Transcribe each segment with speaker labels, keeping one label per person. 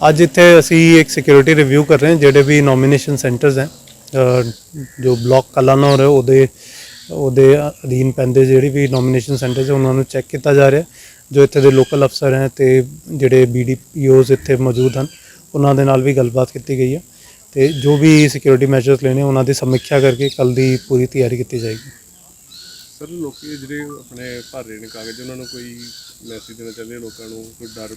Speaker 1: ਅੱਜ ਇੱਥੇ ਅਸੀਂ ਇੱਕ ਸਿਕਿਉਰਿਟੀ ਰਿਵਿਊ ਕਰ ਰਹੇ ਹਾਂ, ਜਿਹੜੇ ਵੀ ਨੋਮੀਨੇਸ਼ਨ ਸੈਂਟਰਸ ਹੈ ਜੋ ਬਲਾਕ ਕਲਾਨੌਰ ਹੈ, ਉਹਦੇ ਉਹਦੇ ਅਧੀਨ ਪੈਂਦੇ ਜਿਹੜੀ ਵੀ ਨੋਮੀਨੇਸ਼ਨ ਸੈਂਟਰਸ ਹੈ, ਉਹਨਾਂ ਨੂੰ ਚੈੱਕ ਕੀਤਾ ਜਾ ਰਿਹਾ ਜੋ ਇੱਥੇ ਦੇ ਲੋਕਲ ਅਫਸਰ ਹੈ ਤੇ ਜਿਹੜੇ ਬੀਡੀਪੀਓਜ਼ ਇੱਥੇ ਮੌਜੂਦ ਹਨ, ਉਹਨਾਂ ਦੇ ਨਾਲ ਵੀ ਗੱਲਬਾਤ ਕੀਤੀ ਗਈ ਹੈ ਤੇ ਜੋ ਵੀ ਸਿਕਿਉਰਿਟੀ ਮੈਜਰਸ ਲੈਣੇ, ਉਹਨਾਂ ਦੀ ਸਮੀਖਿਆ ਕਰਕੇ ਕੱਲ ਦੀ ਪੂਰੀ ਤਿਆਰੀ ਕੀਤੀ ਜਾਏਗੀ।
Speaker 2: ਸਰ, ਲੋਕੀ ਜਿਹੜੇ ਆਪਣੇ ਭਰ ਰਹੇ ਨੇ ਕਾਗਜ਼, ਉਹਨਾਂ ਨੂੰ ਕੋਈ ਮੈਸੇਜ ਦੇਣਾ ਚਾਹੁੰਦੇ ਲੋਕਾਂ ਨੂੰ, ਕੋਈ ਡਰ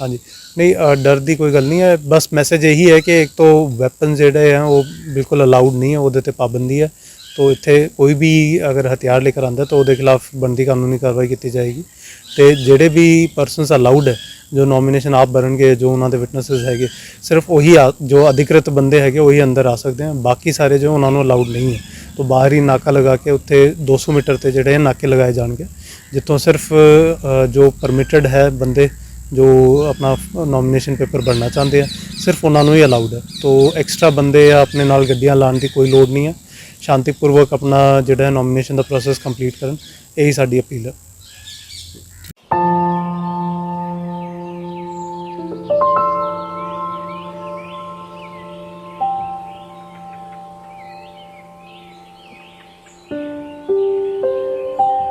Speaker 1: ਹਾਂਜੀ। ਨਹੀਂ ਅ, ਡਰ ਦੀ ਕੋਈ ਗੱਲ ਨਹੀਂ ਹੈ। ਬਸ ਮੈਸੇਜ ਇਹੀ ਹੈ ਕਿ ਇੱਕ ਤੋਂ ਵੈਪਨ ਜਿਹੜੇ ਆ ਉਹ ਬਿਲਕੁਲ ਅਲਾਉਡ ਨਹੀਂ ਹੈ ਉਹਦੇ ਤੇ ਪਾਬੰਦੀ ਹੈ। ਤੋ ਇੱਥੇ ਕੋਈ ਵੀ ਅਗਰ ਹਥਿਆਰ ਲੈ ਕੇ ਆਂਦਾ ਤਾਂ ਉਹਦੇ ਖਿਲਾਫ ਬਣਦੀ ਕਾਨੂੰਨੀ ਕਾਰਵਾਈ ਕੀਤੀ ਜਾਏਗੀ। ਤੇ ਜਿਹੜੇ ਵੀ ਪਰਸਨਸ ਅਲਾਉਡ ਹੈ ਜੋ ਨੋਮੀਨੇਸ਼ਨ ਆਪ ਭਰਨਗੇ ਜੋ ਉਹਨਾਂ ਦੇ ਵਿਟਨੈਸਸ ਹੈਗੇ ਸਿਰਫ ਉਹੀ ਆ- ਜੋ ਅਧਿਕ੍ਰਿਤ ਬੰਦੇ ਹੈਗੇ ਉਹੀ ਅੰਦਰ ਆ ਸਕਦੇ ਆ। ਬਾਕੀ ਸਾਰੇ ਜੋ ਉਹਨਾਂ ਨੂੰ ਅਲਾਉਡ ਨਹੀਂ ਹੈ ਤੋ ਬਾਹਰ ਹੀ ਨਾਕਾ ਲਗਾ ਕੇ ਉੱਥੇ 200 ਮੀਟਰ ਤੇ ਜਿਹੜੇ ਆ ਨਾਕੇ ਲਗਾਏ ਜਾਣਗੇ। ਜਿੱਥੋਂ ਸਿਰਫ ਅ, ਜੋ ਪਰਮਿਟਡ ਹੈ ਬੰਦੇ ਜੋ ਆਪਣਾ ਨੋਮੀਨੇਸ਼ਨ ਪੇਪਰ ਭਰਨਾ ਚਾਹੁੰਦੇ ਆ, ਸਿਰਫ ਉਹਨਾਂ ਨੂੰ ਹੀ ਅਲਾਉਡ ਹੈ। ਤੋ ਐਕਸਟਰਾ ਬੰਦੇ ਆਪਣੇ ਨਾਲ ਗੱਡੀਆਂ ਲਾਉਣ ਦੀ ਕੋਈ ਲੋੜ ਨਹੀਂ ਹੈ। ਸ਼ਾਂਤੀਪੂਰਵਕ ਆਪਣਾ ਜਿਹੜਾ ਨੋਮੀਨੇਸ਼ਨ ਦਾ ਪ੍ਰੋਸੈਸ ਕੰਪਲੀਟ ਕਰਨ, ਇਹੀ ਸਾਡੀ ਅਪੀਲ ਹੈ।